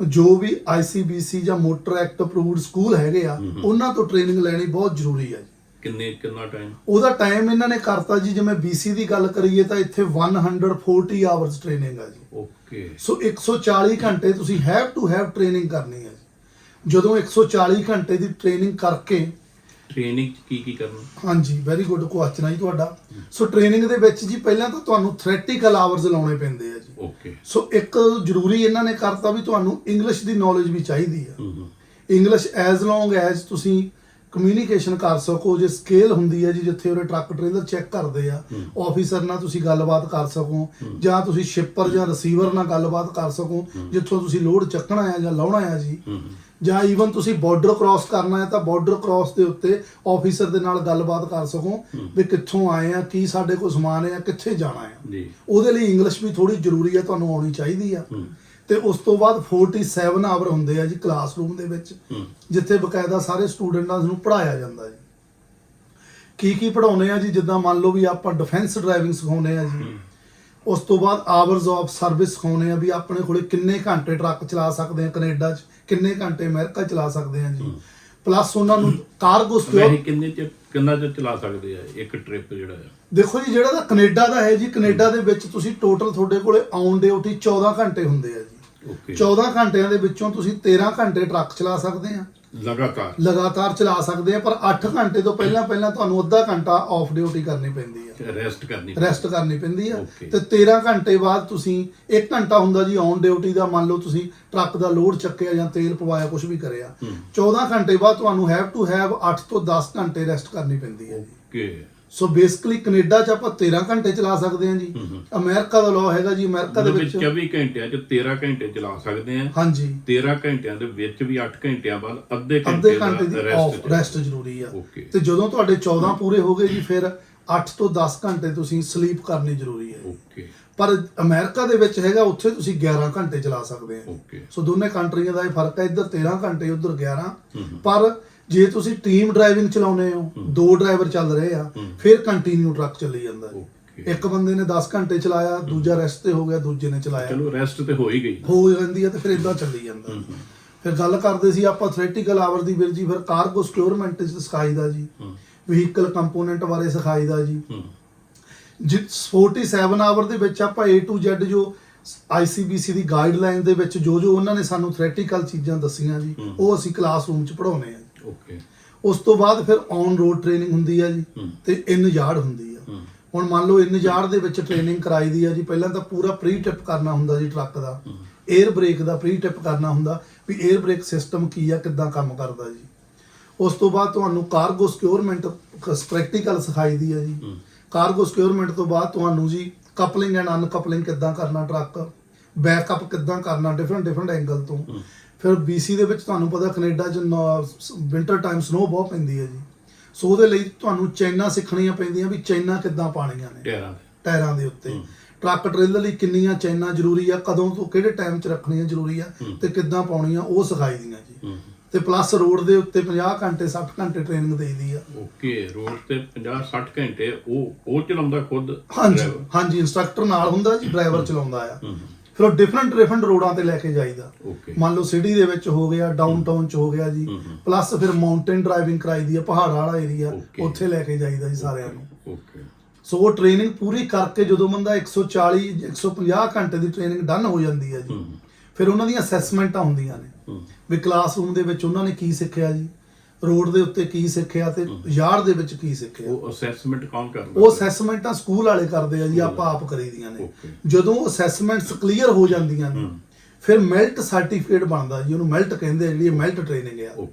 ਜੋ ਵੀ ICBC ਜਾਂ ਮੋਟਰ ਐਕਟ ਅਪਰੂਵਡ ਸਕੂਲ ਹੈਗੇ ਆ ਉਹਨਾਂ ਤੋਂ ਟ੍ਰੇਨਿੰਗ ਲੈਣੀ ਬਹੁਤ ਜ਼ਰੂਰੀ ਹੈ ਜੀ। ਕਿੰਨੇ ਕਿੰਨਾ ਟਾਈਮ ਉਹਦਾ ਟਾਈਮ ਇਹਨਾਂ ਨੇ ਕਰਤਾ ਜੀ ਜਿਵੇਂ BC ਦੀ ਗੱਲ ਕਰੀਏ ਤਾਂ ਇੱਥੇ 140 ਆਵਰਸ ਟ੍ਰੇਨਿੰਗ ਆ ਜੀ। ਓਕੇ। ਸੋ 140 ਘੰਟੇ ਤੁਸੀਂ ਹੈਵ ਟੂ ਹੈਵ ਟ੍ਰੇਨਿੰਗ ਕਰਨੀ ਹੈ ਜੀ। ਜਦੋਂ 140 ਘੰਟੇ ਦੀ ਟ੍ਰੇਨਿੰਗ ਕਰਕੇ ਟ੍ਰੇਨਿੰਗ ਕੀ ਕੀ ਕਰਨਾ? ਹਾਂਜੀ ਵੈਰੀ ਗੁੱਡ ਕੁਐਸਚਨ ਹੈ ਜੀ ਤੁਹਾਡਾ। ਸੋ ਟ੍ਰੇਨਿੰਗ ਦੇ ਵਿੱਚ ਜੀ ਪਹਿਲਾਂ ਤਾਂ ਤੁਹਾਨੂੰ ਥਿਓਰੈਟੀਕਲ ਆਵਰਸ ਲਾਉਣੇ ਪੈਂਦੇ ਆ ਜੀ। ਓਕੇ ਸੋ ਇੱਕ ਜ਼ਰੂਰੀ ਇਹਨਾਂ ਨੇ ਕਰਤਾ ਵੀ ਤੁਹਾਨੂੰ ਇੰਗਲਿਸ਼ ਦੀ ਨੌਲੇਜ ਵੀ ਚਾਹੀਦੀ ਆ। ਇੰਗਲਿਸ਼ ਐਜ਼ ਲੌਂਗ ਐਜ਼ ਤੁਸੀਂ ਕਮਿਊਨੀਕੇਸ਼ਨ ਕਰ ਸਕੋ ਜੇ ਸਕੇਲ ਹੁੰਦੀ ਹੈ ਜੀ ਜਿੱਥੇ ਉਹਦੇ ਟਰੱਕ ਟ੍ਰੇਲਰ ਚੈੱਕ ਕਰਦੇ ਆ ਆਫੀਸਰ ਨਾਲ ਤੁਸੀਂ ਗੱਲਬਾਤ ਕਰ ਸਕੋ ਜਾਂ ਤੁਸੀਂ ਸ਼ਿਪਰ ਜਾਂ ਰਿਸੀਵਰ ਨਾਲ ਗੱਲਬਾਤ ਕਰ ਸਕੋ ਜਿੱਥੋਂ ਤੁਸੀਂ ਲੋਡ ਚੱਕਣਾ ਹੈ ਜਾਂ ਲਾਉਣਾ ਹੈ ਜੀ। ਜਾਂ ਈਵਨ ਤੁਸੀਂ ਬਾਰਡਰ ਕ੍ਰਾਸ ਕਰਨਾ ਹੈ ਤਾਂ ਬਾਰਡਰ ਕ੍ਰਾਸ ਦੇ ਉੱਤੇ ਆਫੀਸਰ ਦੇ ਨਾਲ ਗੱਲਬਾਤ ਕਰ ਸਕੋ ਵੀ ਕਿੱਥੋਂ ਆਏ ਆ ਕੀ ਸਾਡੇ ਕੋਲ ਸਮਾਨ ਹੈ ਕਿੱਥੇ ਜਾਣਾ ਹੈ। ਉਹਦੇ ਲਈ ਇੰਗਲਿਸ਼ ਵੀ ਥੋੜੀ ਜ਼ਰੂਰੀ ਹੈ ਤੁਹਾਨੂੰ ਆਉਣੀ ਚਾਹੀਦੀ ਆ। ਤੇ ਉਸ ਤੋਂ ਬਾਅਦ 47 ਆਵਰ ਹੁੰਦੇ ਆ ਜੀ ਕਲਾਸਰੂਮ ਦੇ ਵਿੱਚ ਜਿੱਥੇ ਬਕਾਇਦਾ ਸਾਰੇ ਸਟੂਡੈਂਟਾਂ ਨੂੰ ਪੜਾਇਆ ਜਾਂਦਾ ਜੀ। ਕੀ ਕੀ ਪੜਾਉਨੇ ਆ ਜੀ? ਜਿੱਦਾਂ ਮੰਨ ਲਓ ਵੀ ਆਪਾਂ ਡਿਫੈਂਸ ਡਰਾਈਵਿੰਗ ਸਿਖਾਉਨੇ ਆ ਜੀ। ਉਸ ਤੋਂ ਬਾਅਦ ਆਵਰਸ ਆਫ ਸਰਵਿਸ ਸਿਖਾਉਣੇ ਆ ਵੀ ਆਪਣੇ ਕੋਲੇ ਕਿੰਨੇ ਘੰਟੇ ਟਰੱਕ ਚਲਾ ਸਕਦੇ ਆ ਕੈਨੇਡਾ 'ਚ ਕਿੰਨੇ ਘੰਟੇ ਅਮਰੀਕਾ ਚਲਾ ਸਕਦੇ ਆ ਜੀ। ਪਲੱਸ ਉਹਨਾਂ ਨੂੰ ਕਾਰਗੋ ਸਕਿਉਰ ਕਿੰਨੇ ਚ ਕਿੰਨਾ ਚ ਚਲਾ ਸਕਦੇ ਆ ਇੱਕ ਟ੍ਰਿਪ ਜਿਹੜਾ ਆ? ਦੇਖੋ ਜੀ ਜਿਹੜਾ ਤਾਂ ਕੈਨੇਡਾ ਦਾ ਹੈ ਜੀ ਕੈਨੇਡਾ ਦੇ ਵਿੱਚ ਤੁਸੀਂ ਟੋਟਲ ਤੁਹਾਡੇ ਕੋਲੇ ਔਨ ਡਿਊਟੀ 14 ਘੰਟੇ ਹੁੰਦੇ ਆ ਜੀ। ਓਕੇ 14 ਘੰਟਿਆਂ ਦੇ ਵਿੱਚੋਂ ਤੁਸੀਂ 13 ਘੰਟੇ ਟਰੱਕ ਚਲਾ ਸਕਦੇ ਆ। ਲਗਾਤਾਰ। ਲਗਾਤਾਰ ਚਲਾ ਸਕਦੇ ਆ ਪਰ 8 ਘੰਟੇ ਤੋਂ ਪਹਿਲਾਂ ਪਹਿਲਾਂ ਤੁਹਾਨੂੰ ਅੱਧਾ ਘੰਟਾ ਆਫ ਡਿਊਟੀ ਕਰਨੀ ਪੈਂਦੀ ਆ। ਰੈਸਟ ਕਰਨੀ ਰੈਸਟ ਕਰਨੀ ਪੈਂਦੀ ਆ. ਤੇ 13 ਘੰਟੇ ਬਾਅਦ ਤੁਸੀਂ 1 ਘੰਟਾ ਹੁੰਦਾ ਜੀ ਔਨ ਡਿਊਟੀ ਦਾ ਮੰਨ ਲਓ ਤੁਸੀਂ ਟਰੱਕ ਦਾ ਲੋਡ ਚੱਕਿਆ ਜਾਂ ਤੇਲ ਪਵਾਇਆ ਕੁਝ ਵੀ ਕਰਿਆ। ਹੂੰ। 14 ਘੰਟੇ ਬਾਅਦ ਤੁਹਾਨੂੰ ਹੈਵ ਟੂ ਹੈਵ 8 ਤੋਂ 10 ਘੰਟੇ ਰੈਸਟ ਕਰਨੀ ਪੈਂਦੀ ਹੈ ਜੀ। ਓਕੇ ਸੋ ਬੇਸਿਕਲੀ ਕੈਨੇਡਾ 'ਚ ਆਪਾਂ 13 ਘੰਟੇ ਚਲਾ ਸਕਦੇ ਹਾਂ ਜੀ। ਹੂੰ ਹੂੰ। ਅਮਰੀਕਾ ਦਾ ਲਾਅ ਹੈਗਾ ਜੀ ਅਮਰੀਕਾ ਦੇ ਵਿੱਚ ਵਿੱਚ। 24 ਘੰਟਿਆਂ ਚ 13 ਘੰਟੇ ਚਲਾ ਸਕਦੇ ਆ ਹਾਂਜੀ। 13 ਘੰਟਿਆਂ ਦੇ ਵਿੱਚ ਵੀ 8 ਘੰਟਿਆਂ ਬਾਅਦ ਅੱਧੇ ਘੰਟੇ ਦੀ ਰੈਸਟ ਰੈਸਟ ਜ਼ਰੂਰੀ ਆ। ਤੇ ਜਦੋਂ ਤੁਹਾਡੇ 14 ਪੂਰੇ ਹੋ ਗਏ ਜੀ ਫਿਰ 8 ਤੋਂ 10 ਘੰਟੇ ਤੁਸੀਂ ਸਲੀਪ ਕਰਨੀ ਜ਼ਰੂਰੀ ਹੈ। ਓਕੇ ਪਰ ਅਮਰੀਕਾ ਦੇ ਵਿੱਚ ਹੈਗਾ ਉੱਥੇ ਤੁਸੀਂ 11 ਘੰਟੇ ਚਲਾ ਸਕਦੇ ਆ ਓਕੇ ਸੋ ਦੋਨੇ ਕੰਟਰੀਆਂ ਦਾ ਇਹ ਫ਼ਰਕ ਹੈ ਇੱਧਰ 13 ਘੰਟੇ ਉੱਧਰ 11 ਹੂੰ ਹੂੰ। ਪਰ ਜੇ ਤੁਸੀਂ ਟੀਮ ਡਰਾਈਵਿੰਗ ਚਲਾਉਨੇ ਹੋ ਦੋ ਡਰਾਈਵਰ ਚੱਲ ਰਹੇ ਆ ਹੂੰ। ਫਿਰ ਕੰਟੀਨਿਊ ਟਰੱਕ ਚੱਲੀ ਜਾਂਦਾ ਜੀ। ਓਕੇ ਇੱਕ ਬੰਦੇ ਨੇ 10 ਘੰਟੇ ਚਲਾਇਆ ਦੂਜਾ ਰੈਸਟ ਤੇ ਹੋ ਗਿਆ ਦੂਜੇ ਨੇ ਚਲਾਇਆ। ਚਲੋ ਰੈਸਟ ਤੇ ਹੋ ਹੀ ਗਈ। ਹੋ ਜਾਂਦੀ ਹੈ ਤੇ ਫਿਰ ਇਦਾਂ ਚੱਲੀ ਜਾਂਦਾ ਹੂੰ ਹੂੰ। ਫਿਰ ਗੱਲ ਕਰਦੇ ਸੀ ਆਪਾਂ ਥਿਓਰੇਟੀਕਲ ਆਵਰ ਦੀ ਵੀਰ ਜੀ ਫਿਰ ਕਾਰਗੋ ਸਿਕਿਉਰਮੈਂਟ ਸਿਖਾਈਦਾ ਜੀ। ਹੂੰ। ਵਹੀਕਲ ਕੰਪੋਨੈਂਟ ਬਾਰੇ ਸਿਖਾਈਦਾ ਜੀ। ਹੂੰ। ਜਿ 47 ਆਵਰ ਦੇ ਵਿੱਚ ਆਪਾਂ A to Z ਜੋ ICBC ਦੀ ਗਾਈਡਲਾਈਨ ਦੇ ਵਿੱਚ ਜੋ ਜੋ ਉਹਨਾਂ ਨੇ ਸਾਨੂੰ ਥਿਓਰੇਟੀਕਲ ਚੀਜ਼ਾਂ ਦੱਸੀਆਂ ਜੀ ਹੂੰ। ਉਹ ਅਸੀਂ ਕਲਾਸਰੂਮ 'ਚ ਪੜਾਉਨੇ ਆ ਓਕੇ ਉਸ ਤੋਂ ਬਾਅਦ ਫਿਰ ਔਨ ਰੋਡ ਟ੍ਰੇਨਿੰਗ ਹੁੰਦੀ ਆ ਜੀ। ਤੇ ਇਨ ਯਾਰਡ ਹੁੰਦੀ ਆ। ਹੁਣ ਮੰਨ ਲਓ ਇਨ ਯਾਰਡ ਦੇ ਵਿੱਚ ਟ੍ਰੇਨਿੰਗ ਕਰਾਈ ਦੀ ਆ ਜੀ ਪਹਿਲਾਂ ਤਾਂ ਪੂਰਾ ਪ੍ਰੀ ਟਿਪ ਕਰਨਾ ਹੁੰਦਾ ਜੀ ਟਰੱਕ ਦਾ। 에ਅਰ ਬ੍ਰੇਕ ਦਾ ਪ੍ਰੀ ਟਿਪ ਕਰਨਾ ਹੁੰਦਾ ਵੀ 에ਅਰ ਬ੍ਰੇਕ ਸਿਸਟਮ ਕੀ ਆ ਕਿੱਦਾਂ ਕੰਮ ਕਰਦਾ ਜੀ। ਉਸ ਤੋਂ ਬਾਅਦ ਤੁਹਾਨੂੰ ਕਾਰਗੋ ਸਿਕਿਉਰਮੈਂਟ ਪ੍ਰੈਕਟੀਕਲ ਸਿਖਾਈ ਦੀ ਆ ਜੀ। ਕਾਰਗੋ ਸਿਕਿਉਰਮੈਂਟ ਤੋਂ ਬਾਅਦ ਤੁਹਾਨੂੰ ਜੀ ਕਪਲਿੰਗ ਐਂਡ ਅਨਕਪਲਿੰਗ ਕਿੱਦਾਂ ਕਰਨਾ ਟਰੱਕ ਬੈਕਅਪ ਕਿੱਦਾਂ ਕਰਨਾ ਡਿਫਰੈਂਟ ਡਿਫਰੈਂਟ ਐਂਗਲ ਤੋਂ। ਫਿਰ BC ਦੇ ਵਿੱਚ ਤੁਹਾਨੂੰ ਪਤਾ ਕੈਨੇਡਾ 'ਚ ਵਿੰਟਰ ਟਾਈਮ ਸਨੋ ਬਹੁਤ ਪੈਂਦੀ ਹੈ ਜੀ। ਸੋ ਉਹਦੇ ਲਈ ਤੁਹਾਨੂੰ ਚੈਨਾ ਸਿੱਖਣੀਆਂ ਪੈਂਦੀਆਂ ਵੀ ਚੈਨਾ ਕਿੱਦਾਂ ਪਾਣੀਆਂ ਨੇ। ਟਾਇਰਾਂ ਦੇ ਟਾਇਰਾਂ ਦੇ ਉੱਤੇ। ਟਰੱਕ ਟ੍ਰੇਲਰ ਲਈ ਕਿੰਨੀਆਂ ਚੈਨਾ ਜ਼ਰੂਰੀ ਆ ਕਦੋਂ ਤੋਂ ਕਿਹੜੇ ਟਾਈਮ 'ਚ ਰੱਖਣੀਆਂ ਜ਼ਰੂਰੀ ਆ। ਤੇ ਕਿੱਦਾਂ ਪਾਉਣੀਆਂ ਉਹ ਸਿਖਾਈ ਦੀਆਂ ਜੀ। ਤੇ ਪਲੱਸ ਰੋਡ ਦੇ ਉੱਤੇ 50 ਘੰਟੇ 60 ਘੰਟੇ ਟ੍ਰੇਨਿੰਗ ਦੇਈਦੀ ਆ। ਓਕੇ ਰੋਡ ਤੇ 50 60 ਘੰਟੇ ਉਹ ਉਹ ਚਲਾਉਂਦਾ ਖੁਦ ਹਾਂਜੀ? ਹਾਂਜੀ ਇੰਸਟ੍ਰਕਟਰ ਨਾਲ ਹੁੰਦਾ ਜੀ ਡਰਾਈਵਰ ਚਲਾਉਂਦਾ ਆ। ਉਹ ਡਿਫਰੈਂਟ ਡਿਫਰੈਂਟ ਰੋਡਾਂ ਤੇ ਲੈ ਕੇ ਜਾਈਦਾ। ਮੰਨ ਲਓ ਸਿਟੀ ਦੇ ਵਿੱਚ ਹੋ ਗਿਆ ਡਾਊਨਟਾਊਨ ਚ ਹੋ ਗਿਆ ਜੀ। ਪਲੱਸ ਫਿਰ ਮਾਊਂਟੇਨ ਡਰਾਈਵਿੰਗ ਕਰਾਈ ਦੀ ਆ ਪਹਾੜਾਂ ਵਾਲਾ ਏਰੀਆ Okay. ਉੱਥੇ ਲੈ ਕੇ ਜਾਈਦਾ ਜੀ ਸਾਰਿਆਂ ਨੂੰ। ਓਕੇ ਸੋ ਉਹ ਟ੍ਰੇਨਿੰਗ ਪੂਰੀ ਕਰਕੇ ਜਦੋਂ ਬੰਦਾ 140 150 ਘੰਟੇ ਦੀ ਟ੍ਰੇਨਿੰਗ ਡਨ ਹੋ ਜਾਂਦੀ ਹੈ ਜੀ ਫਿਰ ਉਹਨਾਂ ਦੀਆਂ ਅਸੈਸਮੈਂਟਾਂ ਹੁੰਦੀਆਂ ਨੇ। ਵੀ ਕਲਾਸਰੂਮ ਦੇ ਵਿੱਚ ਉਹਨਾਂ ਨੇ ਕੀ ਸਿੱਖਿਆ ਜੀ? ਰੋਡ ਦੇ ਉੱਤੇ ਕੀ ਸਿੱਖਿਆ ਤੇ ਯਾਰਡ ਦੇ ਵਿੱਚ ਕੀ ਸਿੱਖਿਆ। ਉਹ ਅਸੈਸਮੈਂਟ ਕੌਣ ਕਰਦਾ ਉਹ ਅਸੈਸਮੈਂਟਾਂ ਸਕੂਲ ਵਾਲੇ ਕਰਦੇ ਆ ਜੀ ਆਪਾਂ ਆਪ ਕਰੀਦੀਆਂ ਨੇ. ਜਦੋਂ ਅਸੈਸਮੈਂਟਸ ਕਲੀਅਰ ਹੋ ਜਾਂਦੀਆਂ ਨੇ। ਫਿਰ ਮੈਲਟ ਸਰਟੀਫਿਕੇਟ ਬਣਦਾ ਜੀ ਉਹਨੂੰ ਮੈਲਟ ਕਹਿੰਦੇ ਆ ਜਿਹੜੀ ਮੈਲਟ ਟ੍ਰੇਨਿੰਗ ਆ।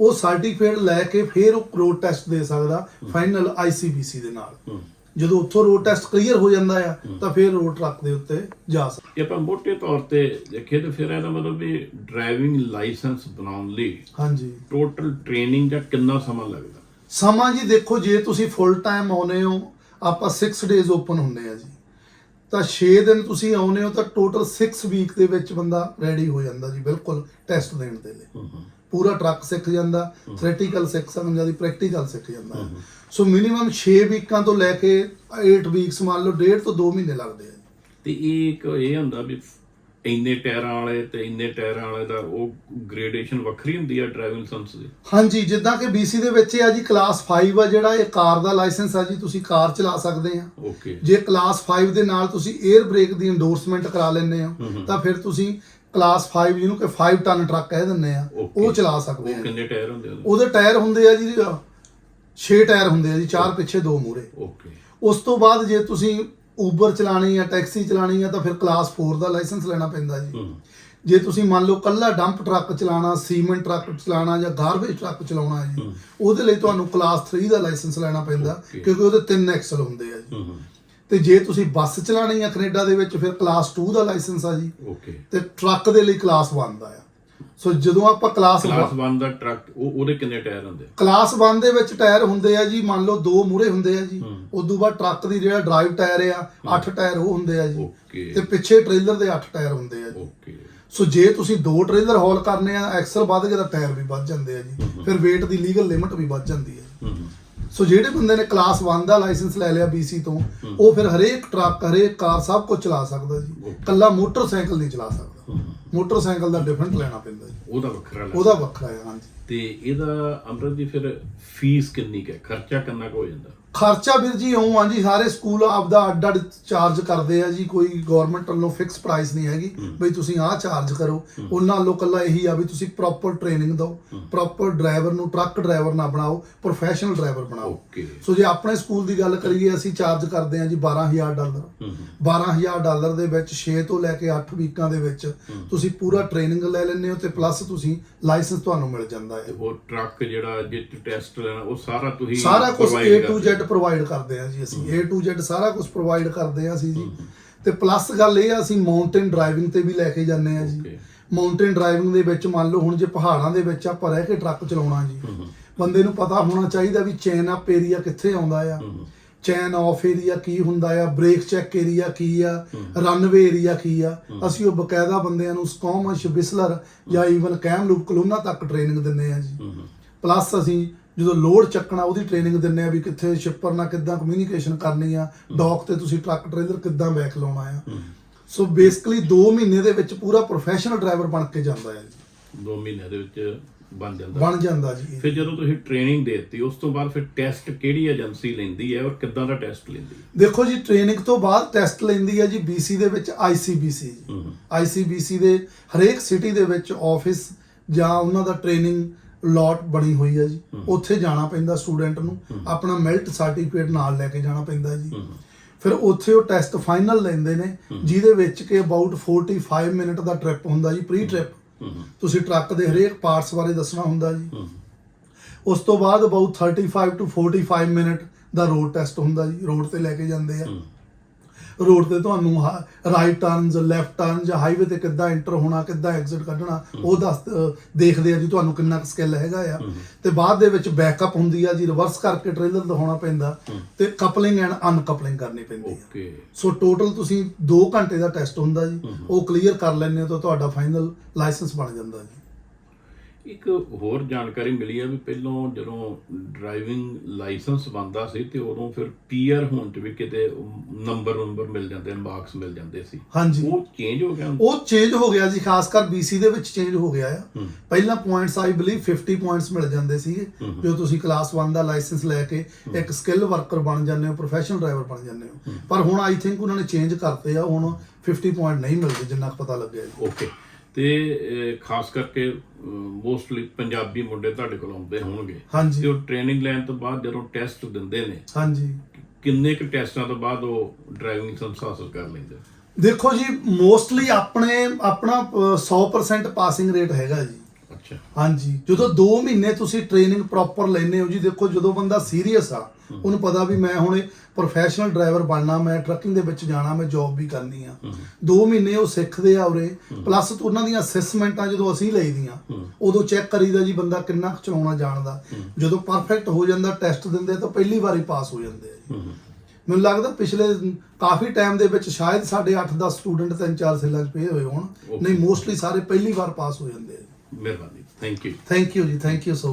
ਉਹ ਸਰਟੀਫਿਕੇਟ ਲੈ ਕੇ ਫਿਰ ਉਹ ਰੋਡ ਟੈਸਟ ਦੇ ਸਕਦਾ ਫਾਈਨਲ ਆਈਸੀਬੀਸੀ ਦੇ ਨਾਲ। ਜਦੋਂ ਉੱਥੋਂ ਰੋਡ ਟੈਸਟ ਕਲੀਅਰ ਹੋ ਜਾਂਦਾ ਆ ਤਾਂ ਫਿਰ ਰੋਡ ਟਰੱਕ ਦੇ ਉੱਤੇ ਜਾ ਸਕਦਾ। ਆਪਾਂ ਮੋٹے ਤੌਰ ਤੇ ਦੇਖੀਏ ਤਾਂ ਫਿਰ ਇਹਦਾ ਮਤਲਬ ਵੀ ਡਰਾਈਵਿੰਗ ਲਾਇਸੈਂਸ ਬਣਾਉਣ ਲਈ ਹਾਂਜੀ। ਟੋਟਲ ਟ੍ਰੇਨਿੰਗ ਦਾ ਕਿੰਨਾ ਸਮਾਂ ਲੱਗਦਾ? ਸਮਾਂ ਜੀ ਦੇਖੋ ਜੇ ਤੁਸੀਂ ਫੁੱਲ ਟਾਈਮ ਆਉਨੇ ਹੋ ਆਪਾਂ 6 ਡੇਜ਼ ਓਪਨ ਹੁੰਨੇ ਆ ਜੀ। ਤਾਂ 6 ਦਿਨ ਤੁਸੀਂ ਆਉਨੇ ਹੋ ਤਾਂ ਟੋਟਲ 6 ਵੀਕ ਦੇ ਵਿੱਚ ਬੰਦਾ ਰੈਡੀ ਹੋ ਜਾਂਦਾ ਜੀ ਬਿਲਕੁਲ ਟੈਸਟ ਦੇਣ ਦੇ ਲਈ। ਪੂਰਾ ਟਰੱਕ ਸਿੱਖ ਜਾਂਦਾ ਥਿਓਰੇਟੀਕਲ ਸਿੱਖ ਸਕਦਾ ਦੀ ਪ੍ਰੈਕਟੀਕਲ ਸਿੱਖ ਜਾਂਦਾ। ਸੋ ਮਿਨੀਮਮ 6 ਵੀਕਾਂ ਤੋਂ ਲੈ ਕੇ 8 ਵੀਕਸ ਮੰਨ ਲਓ ਡੇਢ ਤੋਂ 2 ਮਹੀਨੇ ਲੱਗਦੇ ਆ। ਤੇ ਇਹ ਇੱਕ ਇਹ ਹੁੰਦਾ ਵੀ ਇੰਨੇ ਟਾਇਰਾਂ ਵਾਲੇ ਤੇ ਇੰਨੇ ਟਾਇਰਾਂ ਵਾਲੇ ਦਾ ਉਹ ਗ੍ਰੇਡੇਸ਼ਨ ਵੱਖਰੀ ਹੁੰਦੀ ਆ ਡਰਾਈਵਿੰਗ ਲਾਇਸੈਂਸ ਦੀ? ਹਾਂਜੀ ਜਿੱਦਾਂ ਕਿ BC ਦੇ ਵਿੱਚ ਆ ਜੀ ਕਲਾਸ 5 ਆ ਜਿਹੜਾ ਇਹ ਕਾਰ ਦਾ ਲਾਇਸੈਂਸ ਆ ਜੀ ਤੁਸੀਂ ਕਾਰ ਚਲਾ ਸਕਦੇ ਆ। ਓਕੇ ਜੇ ਕਲਾਸ 5 ਦੇ ਨਾਲ ਤੁਸੀਂ 에ਅਰ ਬ੍ਰੇਕ ਦੀ ਇੰਡੋਰਸਮੈਂਟ ਕਰਾ ਲੈਂਦੇ ਹਮ। ਤਾਂ ਫਿਰ ਤੁਸੀਂ ਕਲਾਸ 5 ਜਿਹਨੂੰ ਕਿ 5 ਟਨ ਟਰੱਕ ਕਹਿ ਦਿੰਦੇ ਆ Okay. ਉਹ ਚਲਾ ਸਕਦੇ ਉਹ ਆ। ਕਿੰਨੇ ਟਾਇਰ ਹੁੰਦੇ ਉਹਦੇ? ਉਹਦੇ ਟਾਇਰ ਹੁੰਦੇ ਆ ਜੀ 6 ਟਾਇਰ ਹੁੰਦੇ ਆ ਜੀ ਚਾਰ ਪਿੱਛੇ ਦੋ ਮੂਰੇ ਓਕੇ ਉਸ ਤੋਂ ਬਾਅਦ ਜੇ ਤੁਸੀਂ ਉਬਰ ਚਲਾਣੀ ਆ ਟੈਕਸੀ ਚਲਾਣੀ ਆ ਤਾਂ ਫਿਰ ਕਲਾਸ 4 ਦਾ ਲਾਇਸੈਂਸ ਲੈਣਾ ਪੈਂਦਾ ਜੀ। ਹੂੰ। ਜੇ ਤੁਸੀਂ ਮੰਨ ਲਓ ਕੱਲਾ ਡੰਪ ਟਰੱਕ ਚਲਾਣਾ ਸੀਮੈਂਟ ਟਰੱਕ ਚਲਾਣਾ ਜਾਂ ਗਾਰਬੇਜ ਟਰੱਕ ਚਲਾਉਣਾ ਹੈ ਜੀ ਹਮ। ਉਹਦੇ ਲਈ ਤੁਹਾਨੂੰ ਕਲਾਸ 3 ਦਾ ਲਾਇਸੈਂਸ ਲੈਣਾ ਪੈਂਦਾ Okay. ਕਿਉਂਕਿ ਉਹਦੇ ਤਿੰਨ ਐਕਸਲ ਹੁੰਦੇ ਆ ਜੀ। ਹੂੰ ਹੂੰ। ਤੇ ਜੇ ਤੁਸੀਂ ਬੱਸ ਚਲਾਣੀ ਆ ਕੈਨੇਡਾ ਦੇ ਵਿੱਚ ਫਿਰ ਕਲਾਸ 2 ਦਾ ਲਾਇਸੈਂਸ ਆ ਜੀ। ਓਕੇ ਤੇ ਟਰੱਕ ਦੇ ਲਈ ਕਲਾਸ 1 ਦਾ ਆ। ਸੋ ਜਦੋਂ ਆਪਾਂ ਕਲਾਸ ਕਲਾਸ 1 ਦਾ ਟਰੱਕ ਉਹ ਉਹਦੇ ਕਿੰਨੇ ਟਾਇਰ ਹੁੰਦੇ ਕਲਾਸ 1 ਦੇ ਵਿੱਚ ਟਾਇਰ ਹੁੰਦੇ ਆ ਜੀ ਮੰਨ ਲਓ ਦੋ ਮੂਰੇ ਹੁੰਦੇ ਆ ਜੀ। ਹਮ। ਉਦੋਂ ਬਾਅਦ ਟਰੱਕ ਦੀ ਜਿਹੜਾ ਡਰਾਈਵ ਟਾਇਰ ਆ 8 ਟਾਇਰ ਉਹ ਹੁੰਦੇ ਆ ਜੀ। ਤੇ ਪਿੱਛੇ ਟ੍ਰੇਲਰ ਦੇ 8 ਟਾਇਰ ਹੁੰਦੇ ਆ ਜੀ। ਓਕੇ ਸੋ ਜੇ ਤੁਸੀਂ ਦੋ ਟ੍ਰੇਲਰ ਹੌਲ ਕਰਨੇ ਆ ਐਕਸਲ ਵੱਧ ਗਿਆ ਤਾਂ ਟਾਇਰ ਵੀ ਵੱਧ ਜਾਂਦੇ ਆ ਜੀ। ਫਿਰ weight ਦੀ ਲੀਗਲ ਲਿਮਟ ਵੀ ਵੱਧ ਜਾਂਦੀ ਹੂੰ। ਸੋ ਜਿਹੜੇ ਬੰਦੇ ਨੇ ਕਲਾਸ 1 ਦਾ ਲਾਇਸੈਂਸ ਲੈ ਲਿਆ BC ਤੋਂ ਉਹ ਫਿਰ ਹਰੇਕ ਟਰੱਕ ਹਰੇਕ ਕਾਰ ਸਭ ਕੁਝ ਚਲਾ ਸਕਦਾ ਜੀ. ਕੱਲਾ ਮੋਟਰਸਾਈਕਲ ਨਹੀਂ ਚਲਾ ਸਕਦਾ। ਮੋਟਰਸਾਈਕਲ ਦਾ ਡਿਫਰੈਂਟ ਲੈਣਾ ਪੈਂਦਾ ਜੀ। ਉਹਦਾ ਵੱਖਰਾ ਲੈ ਉਹਦਾ ਵੱਖਰਾ ਹੈ ਹਾਂਜੀ। ਤੇ ਇਹਦਾ ਅਮਰਤ ਜੀ ਫਿਰ ਫੀਸ ਕਿੰਨੀ ਹੈ? ਖਰਚਾ ਕਿੰਨਾ ਕੁ ਹੋ ਜਾਂਦਾ? ਖਰਚਾ ਵੀਰ ਜੀ ਇਉਂ ਆ ਜੀ ਸਾਰੇ ਸਕੂਲ ਆਪਦਾ ਅੱਡ ਅੱਡ ਚਾਰਜ ਕਰਦੇ ਆ ਜੀ ਕੋਈ ਗਵਰਨਮੈਂਟ ਵੱਲੋਂ ਫਿਕਸ ਪ੍ਰਾਈਸ ਨਹੀਂ ਹੈਗੀ ਬਈ ਤੁਸੀਂ ਆਹ ਚਾਰਜ ਕਰੋ। ਉਹਨਾਂ ਵੱਲੋਂ ਕੱਲਾ ਇਹੀ ਆ ਵੀ ਤੁਸੀਂ ਪ੍ਰੋਪਰ ਟ੍ਰੇਨਿੰਗ ਦਿਓ ਪ੍ਰੋਪਰ ਡਰਾਈਵਰ ਨੂੰ ਟਰੱਕ ਡਰਾਈਵਰ ਨਾ ਬਣਾਓ ਪ੍ਰੋਫੈਸ਼ਨਲ ਡਰਾਈਵਰ ਬਣਾਓ। ਸੋ ਜੇ ਆਪਣੇ ਸਕੂਲ ਦੀ ਗੱਲ ਕਰੀਏ ਅਸੀਂ ਚਾਰਜ ਕਰਦੇ ਹਾਂ ਜੀ 12000 ਡਾਲਰ। ਹਮ 12000 ਡਾਲਰ ਦੇ ਵਿੱਚ 6 ਤੋਂ ਲੈ ਕੇ 8 ਵੀਕਾਂ ਦੇ ਵਿੱਚ ਤੁਸੀਂ ਪੂਰਾ ਟ੍ਰੇਨਿੰਗ ਲੈ ਲੈਂਦੇ ਹੋ ਤੇ ਪਲੱਸ ਤੁਸੀਂ ਲਾਇਸੈਂਸ ਤੁਹਾਨੂੰ ਮਿਲ ਜਾਂਦਾ ਹੈ। ਉਹ ਟਰੱਕ ਜਿਹੜਾ ਜਿੱਤ ਟੈਸਟ ਲੈਣਾ ਉਹ ਸਾਰਾ ਤੁਸੀਂ ਸਾਰਾ ਕੁਝ A to Z ਪ੍ਰੋਵਾਈਡ ਕਰਦੇ ਹਾਂ ਜੀ ਅਸੀਂ। A to Z ਸਾਰਾ ਕੁਝ ਪ੍ਰੋਵਾਈਡ ਕਰਦੇ ਹਾਂ ਅਸੀਂ ਜੀ। ਤੇ ਪਲੱਸ ਗੱਲ ਇਹ ਆ ਅਸੀਂ ਮਾਊਂਟੇਨ ਡਰਾਈਵਿੰਗ ਤੇ ਵੀ ਲੈ ਕੇ ਜਾਂਦੇ ਹਾਂ ਜੀ. ਮਾਊਂਟੇਨ ਡਰਾਈਵਿੰਗ ਦੇ ਵਿੱਚ ਮੰਨ ਲਓ ਹੁਣ ਜੇ ਪਹਾੜਾਂ ਦੇ ਵਿੱਚ ਆਪਾਂ ਰਹਿ ਕੇ ਟਰੱਕ ਚਲਾਉਣਾ ਜੀ। ਬੰਦੇ ਨੂੰ ਪਤਾ ਹੋਣਾ ਚਾਹੀਦਾ ਵੀ ਚੇਨ ਅਪ ਏਰੀਆ ਕਿੱਥੇ ਆਉਂਦਾ ਆ। ਚੈਨ ਆਫ ਏਰੀਆ ਕੀ ਹੁੰਦਾ ਆ ਬ੍ਰੇਕ ਚੈੱਕ ਏਰੀਆ ਕੀ ਆ ਰਨਵੇ ਏਰੀਆ ਕੀ ਆ। ਅਸੀਂ ਉਹ ਬਕਾਇਦਾ ਬੰਦਿਆਂ ਨੂੰ ਸਕੌਮਸ਼ ਬਿਸਲਰ ਜਾਂ ਈਵਨ ਕੈਮ ਲੂਪ ਕਲੋਨਾ ਤੱਕ ਟ੍ਰੇਨਿੰਗ ਦਿੰਦੇ ਆ ਜੀ। ਪਲੱਸ ਅਸੀਂ ਜਦੋਂ ਲੋਡ ਚੱਕਣਾ ਉਹਦੀ ਟ੍ਰੇਨਿੰਗ ਦਿੰਦੇ ਆ ਵੀ ਕਿੱਥੇ ਸ਼ਿਪਰ ਨਾਲ ਕਿੱਦਾਂ ਕਮਿਊਨੀਕੇਸ਼ਨ ਕਰਨੀ ਆ ਡੌਕ ਤੇ ਤੁਸੀਂ ਟਰੱਕ ਟ੍ਰੇਲਰ ਕਿੱਦਾਂ ਬੈਕ ਲਾਉਣਾ ਆ। ਸੋ ਬੇਸਿਕਲੀ 2 ਮਹੀਨੇ ਦੇ ਵਿੱਚ ਪੂਰਾ ਪ੍ਰੋਫੈਸ਼ਨਲ ਡਰਾਈਵਰ ਬਣ ਕੇ ਜਾਂਦਾ ਹੈ ਜੀ। 2 ਮਹੀਨਿਆਂ ਦੇ ਵਿੱਚ ਬਣ ਜਾਂਦਾ। ਬਣ ਜਾਂਦਾ ਜੀ ਫਿਰ ਜਦੋਂ ਤੁਸੀਂ ਟ੍ਰੇਨਿੰਗ ਦੇਤੀ ਉਸ ਤੋਂ ਬਾਅਦ ਫਿਰ ਟੈਸਟ ਕਿਹੜੀ ਏਜੰਸੀ ਲੈਂਦੀ ਹੈ ਔਰ ਕਿੱਦਾਂ ਦਾ ਟੈਸਟ ਲੈਂਦੀ ਹੈ? ਦੇਖੋ ਜੀ ਟ੍ਰੇਨਿੰਗ ਤੋਂ ਬਾਅਦ ਟੈਸਟ ਲੈਂਦੀ ਹੈ ਜੀ BC ਦੇ ਵਿੱਚ ICBC ਜੀ। ICBC ਦੇ ਹਰੇਕ ਸਿਟੀ ਦੇ ਵਿੱਚ ਆਫਿਸ ਜਾਂ ਉਹਨਾਂ ਦਾ ਟ੍ਰੇਨਿੰਗ ਲੋਟ ਬਣੀ ਹੋਈ ਹੈ ਜੀ। ਉੱਥੇ ਜਾਣਾ ਪੈਂਦਾ ਸਟੂਡੈਂਟ ਨੂੰ ਆਪਣਾ ਮੈਲਟ ਸਰਟੀਫਿਕੇਟ ਨਾਲ ਲੈ ਕੇ ਜਾਣਾ ਪੈਂਦਾ ਜੀ। ਫਿਰ ਉੱਥੇ ਉਹ ਟੈਸਟ ਫਾਈਨਲ ਲੈਂਦੇ ਨੇ ਜਿਹਦੇ ਵਿੱਚ ਕਿ ਅਬਾਊਟ 45 ਮਿੰਟ ਦਾ ਟ੍ਰਿਪ ਹੁੰਦਾ ਜੀ ਪ੍ਰੀ ਟ੍ਰਿਪ ਤੁਸੀਂ ਟਰੱਕ ਦੇ ਹਰੇਕ ਪਾਰਟਸ ਬਾਰੇ ਦੱਸਣਾ ਹੁੰਦਾ ਜੀ। ਉਸ ਤੋਂ ਬਾਅਦ ਅਬਾਊਟ 35 ਟੂ 45 ਮਿੰਟ ਦਾ ਰੋਡ ਟੈਸਟ ਹੁੰਦਾ ਜੀ ਰੋਡ ਤੇ ਲੈ ਕੇ ਜਾਂਦੇ ਆ। ਰੋਡ ਤੇ ਤੁਹਾਨੂੰ ਰਾਈਟ ਟਰਨਸ ਲੈਫਟ ਟਰਨ ਜਾਂ ਹਾਈਵੇ ਤੇ ਕਿੱਦਾਂ ਐਂਟਰ ਹੋਣਾ ਕਿੱਦਾਂ ਐਗਜ਼ਿਟ ਕੱਢਣਾ ਉਹ ਦੱਸ ਦੇਖਦੇ ਆ ਜੀ ਤੁਹਾਨੂੰ ਕਿੰਨਾ ਕੁ ਸਕਿੱਲ ਹੈਗਾ ਆ। ਤੇ ਬਾਅਦ ਦੇ ਵਿੱਚ ਬੈਕਅਪ ਹੁੰਦੀ ਆ ਜੀ ਰਿਵਰਸ ਕਰਕੇ ਟ੍ਰੇਲਰ ਦਿਖਾਉਣਾ ਪੈਂਦਾ ਤੇ ਕਪਲਿੰਗ ਐਂਡ ਅਨਕਪਲਿੰਗ ਕਰਨੀ ਪੈਂਦੀ ਆ। ਸੋ ਟੋਟਲ ਤੁਸੀਂ 2 ਘੰਟੇ ਦਾ ਟੈਸਟ ਹੁੰਦਾ ਜੀ ਉਹ ਕਲੀਅਰ ਕਰ ਹੋ ਤਾਂ ਤੁਹਾਡਾ ਫਾਈਨਲ ਲਾਇਸੈਂਸ ਬਣ ਜਾਂਦਾ ਜੀ। ਇੱਕ ਹੋਰ ਜਾਣਕਾਰੀ ਮਿਲੀ ਹੈ ਵੀ ਪਹਿਲਾਂ ਜਦੋਂ ਡਰਾਈਵਿੰਗ ਲਾਇਸੈਂਸ ਬੰਦਾ ਸੀ ਤੇ ਉਦੋਂ ਫਿਰ ਪੀਆਰ ਹੋਣ ਚ ਵੀ ਕਿਤੇ ਨੰਬਰ ਨੰਬਰ ਮਿਲ ਜਾਂਦੇ ਮਾਰਕਸ ਮਿਲ ਜਾਂਦੇ ਸੀ। ਹਾਂਜੀ। ਉਹ ਚੇਂਜ ਹੋ ਗਿਆ? ਉਹ ਚੇਂਜ ਹੋ ਗਿਆ ਜੀ ਖਾਸ ਕਰ BC ਦੇ ਵਿੱਚ ਚੇਂਜ ਹੋ ਗਿਆ ਆ। ਪਹਿਲਾਂ ਪੁਆਇੰਟਸ ਆਈ ਬਲੀਵ 50 ਪੁਆਇੰਟਸ ਮਿਲ ਜਾਂਦੇ ਸੀਗੇ। ਜੋ ਤੁਸੀਂ ਕਲਾਸ 1 ਦਾ ਲਾਇਸੈਂਸ ਲੈ ਕੇ ਇੱਕ ਸਕਿੱਲ ਵਰਕਰ ਬਣ ਜਾਂਦੇ ਹੋ ਪ੍ਰੋਫੈਸ਼ਨਲ ਡਰਾਈਵਰ ਬਣ ਜਾਂਦੇ ਹੋ। ਪਰ ਹੁਣ ਆਈ ਥਿੰਕ ਉਹਨਾਂ ਨੇ ਚੇਂਜ ਕਰਤੇ ਆ ਹੁਣ 50 ਪੁਆਇੰਟ ਨਹੀਂ ਮਿਲਦੇ ਜਿੰਨਾ ਪਤਾ ਲੱਗਿਆ ਓਕੇ ਤੇ ਖਾਸ ਕਰਕੇ ਮੋਸਟਲੀ ਪੰਜਾਬੀ ਮੁੰਡੇ ਤੁਹਾਡੇ ਕੋਲ ਆਉਂਦੇ ਹੋਣਗੇ। ਤੇ ਹਾਂਜੀ ਉਹ ਟ੍ਰੇਨਿੰਗ ਲੈਣ ਤੋਂ ਬਾਅਦ ਜਦੋਂ ਟੈਸਟ ਦਿੰਦੇ ਨੇ ਹਾਂਜੀ। ਕਿੰਨੇ ਕੁ ਟੈਸਟਾਂ ਤੋਂ ਬਾਅਦ ਉਹ ਡਰਾਈਵਿੰਗ ਲਾਇਸੈਂਸ ਹਾਸਲ ਕਰ ਲੈਂਦੇ? ਦੇਖੋ ਜੀ ਮੋਸਟਲੀ ਆਪਣੇ ਆਪਣਾ ਅਹ, 100% ਪਾਸਿੰਗ ਰੇਟ ਹੈਗਾ ਜੀ। ਹਾਂਜੀ। ਜਦੋਂ 2 ਮਹੀਨੇ ਤੁਸੀਂ ਟ੍ਰੇਨਿੰਗ ਪ੍ਰੋਪਰ ਲੈਨੇ ਹੋ ਜੀ ਦੇਖੋ ਜਦੋਂ ਬੰਦਾ ਸੀਰੀਅਸ ਆ ਉਹਨੂੰ ਪਤਾ ਵੀ ਮੈਂ ਹੁਣ ਪ੍ਰੋਫੈਸ਼ਨਲ ਡਰਾਈਵਰ ਬਣਨਾ ਮੈਂ ਟਰੱਕਿੰਗ ਦੇ ਵਿੱਚ ਜਾਣਾ ਮੈਂ ਜੌਬ ਵੀ ਕਰਨੀ ਆ। 2 ਮਹੀਨੇ ਉਹ ਸਿੱਖਦੇ ਆ ਉਰੇ ਪਲੱਸ ਉਹਨਾਂ ਦੀਆਂ ਅਸੈਸਮੈਂਟਾਂ ਜਦੋਂ ਅਸੀਂ ਲਈਦੀਆਂ ਉਦੋਂ ਚੈੱਕ ਕਰੀਦਾ ਜੀ ਬੰਦਾ ਕਿੰਨਾ ਕੁ ਚਲਾਉਣਾ ਜਾਣਦਾ। ਜਦੋਂ ਪਰਫੈਕਟ ਹੋ ਜਾਂਦਾ ਟੈਸਟ ਦਿੰਦੇ ਤਾਂ ਪਹਿਲੀ ਵਾਰੀ ਪਾਸ ਹੋ ਜਾਂਦੇ ਆ ਜੀ। ਮੈਨੂੰ ਲੱਗਦਾ ਪਿਛਲੇ ਕਾਫੀ ਟਾਈਮ ਦੇ ਵਿੱਚ ਸ਼ਾਇਦ ਸਾਡੇ 8-10 ਸਟੂਡੈਂਟ ਤਿੰਨ ਚਾਰ ਸੇਲਾਂ 'ਚ ਪਏ ਹੋਏ ਹੋਣ। ਨਹੀਂ ਮੋਸਟਲੀ ਸਾਰੇ ਪਹਿਲੀ ਵਾਰ ਪਾਸ ਹੋ ਜਾਂਦੇ ਆ ਮਿਹਰਬਾਨੀ ਥੈਂਕ ਯੂ ਥੈਂਕ ਯੂ ਜੀ ਥੈਂਕ ਯੂ ਸੋ